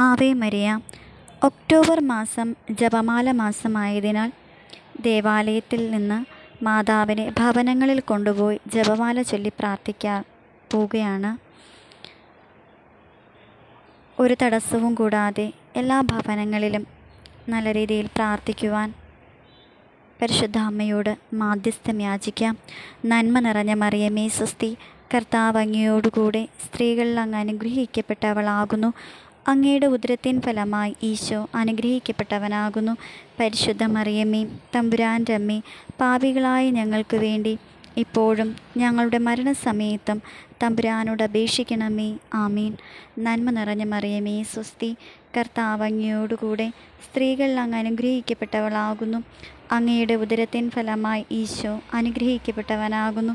Ave Maria. October മാസം ജപമാല മാസമായതിനാൽ ദേവാലയത്തിൽ നിന്ന് മാതാവിനെ ഭവനങ്ങളിൽ കൊണ്ടുപോയി ജപമാല ചൊല്ലി പ്രാർത്ഥിക്കാൻ പോവുകയാണ്. ഒരു തടസ്സവും കൂടാതെ എല്ലാ ഭവനങ്ങളിലും നല്ല രീതിയിൽ പ്രാർത്ഥിക്കുവാൻ പരിശുദ്ധ അമ്മയോട് മാധ്യസ്ഥം യാചിക്കാം. നന്മ നിറഞ്ഞ മറിയമേ സ്വസ്തി. കർത്താവ് അങ്ങയോടുകൂടെ സ്ത്രീകളിൽ അങ്ങ് അനുഗ്രഹിക്കപ്പെട്ടവളാകുന്നു. അങ്ങയുടെ ഉദരത്തിൻ ഫലമായി ഈശോ അനുഗ്രഹിക്കപ്പെട്ടവനാകുന്നു. പരിശുദ്ധ മറിയമ്മേ തമ്പുരാന്റെ അമ്മേ പാപികളായ ഞങ്ങൾക്ക് വേണ്ടി ഇപ്പോഴും ഞങ്ങളുടെ മരണസമയത്തും തമ്പുരാനോട് അപേക്ഷിക്കണമേ. ആമീൻ. നന്മ നിറഞ്ഞ മറിയമേ സ്വസ്തി കർത്താവങ്ങയോടുകൂടെ സ്ത്രീകൾ അങ്ങ് അനുഗ്രഹിക്കപ്പെട്ടവളാകുന്നു. അങ്ങയുടെ ഉദരത്തിൻ ഫലമായി ഈശോ അനുഗ്രഹിക്കപ്പെട്ടവനാകുന്നു.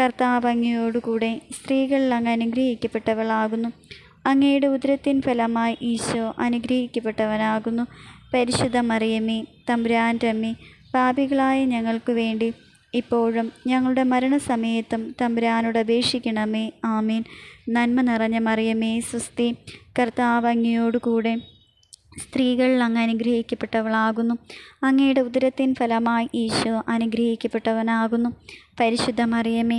കർത്താവ് അങ്ങയോടുകൂടെ സ്ത്രീകളിൽ അങ്ങ് അനുഗ്രഹിക്കപ്പെട്ടവളാകുന്നു. അങ്ങയുടെ ഉദരത്തിൻ ഫലമായി ഈശോ അനുഗ്രഹിക്കപ്പെട്ടവനാകുന്നു. പരിശുദ്ധ മറിയമ്മേ തമ്പുരാന്റെ അമ്മേ പാപികളായ ഞങ്ങൾക്ക് വേണ്ടി ഇപ്പോഴും ഞങ്ങളുടെ മരണസമയത്തും തമ്പുരാനോട് അപേക്ഷിക്കണമേ. ആമീൻ. നന്മ നിറഞ്ഞ മറിയമേ സുസ്തി കർത്താവ് അങ്ങയോടുകൂടെ സ്ത്രീകളിൽ അങ്ങ് അനുഗ്രഹിക്കപ്പെട്ടവളാകുന്നു. അങ്ങയുടെ ഉദരത്തിൻ ഫലമായി ഈശോ അനുഗ്രഹിക്കപ്പെട്ടവനാകുന്നു. പരിശുദ്ധ മറിയമേ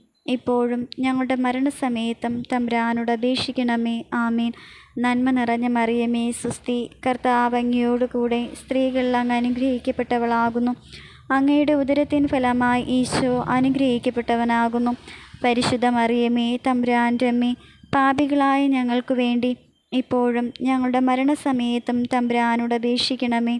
ഇപ്പോഴും ഞങ്ങളുടെ മരണസമയത്തും തമ്പുരാനോട് അപേക്ഷിക്കണമേ. ആമീൻ. നന്മ നിറഞ്ഞ മറിയമേ സുസ്തി കർത്താവ് അങ്ങയോടുകൂടെ അങ്ങ് അനുഗ്രഹിക്കപ്പെട്ടവളാകുന്നു. അങ്ങയുടെ ഉദരത്തിൻ ഫലമായി ഈശോ അനുഗ്രഹിക്കപ്പെട്ടവനാകുന്നു. പരിശുദ്ധ മറിയമേ തമ്പുരാന്റെ അമ്മേ പാപികളായ ഞങ്ങൾക്ക് വേണ്ടി ഇപ്പോഴും ഞങ്ങളുടെ മരണസമയത്തും തമ്പുരാനോട് അപേക്ഷിക്കണമേ.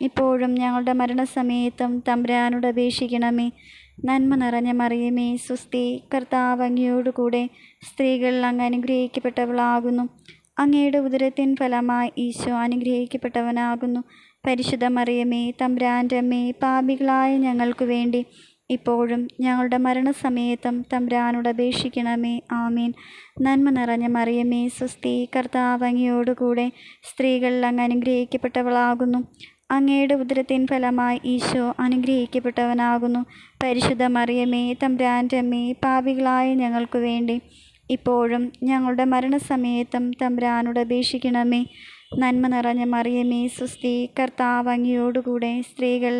ഇപ്പോഴും ഞങ്ങളുടെ മരണസമയത്തും തമ്പുരാനോട് അപേക്ഷിക്കണമേ. നന്മ നിറഞ്ഞ മറിയമേ സുസ്തി കർത്താവ് അങ്ങയോടുകൂടെ സ്ത്രീകൾ അങ്ങ് അനുഗ്രഹിക്കപ്പെട്ടവളാകുന്നു. അങ്ങയുടെ ഉദരത്തിൻ ഫലമായി ഈശോ അനുഗ്രഹിക്കപ്പെട്ടവനാകുന്നു. പരിശുദ്ധ മറിയമേ തമ്പുരാന്റെ അമ്മേ പാപികളായ ഞങ്ങൾക്ക് വേണ്ടി ഇപ്പോഴും ഞങ്ങളുടെ മരണസമയത്തും തമ്പുരാനോട് അപേക്ഷിക്കണമേ. ആമീൻ. നന്മ നിറഞ്ഞ മറിയമേ സുസ്തി കർത്താവ് അങ്ങയോടുകൂടെ സ്ത്രീകൾ അങ്ങ് അനുഗ്രഹിക്കപ്പെട്ടവളാകുന്നു. അങ്ങയുടെ ഉദരത്തിൻ ഫലമായി ഈശോ അനുഗ്രഹിക്കപ്പെട്ടവനാകുന്നു. പരിശുദ്ധ മറിയമേ തമ്പുരാന്റെ അമ്മേ പാപികളായ ഞങ്ങൾക്ക് വേണ്ടി ഇപ്പോഴും ഞങ്ങളുടെ മരണസമയത്തും തമ്പ്രാനോട് അപേക്ഷിക്കണമേ. നന്മ നിറഞ്ഞ മറിയമേ സുസ്തി കർത്താവ് അങ്ങയോടുകൂടെ സ്ത്രീകൾ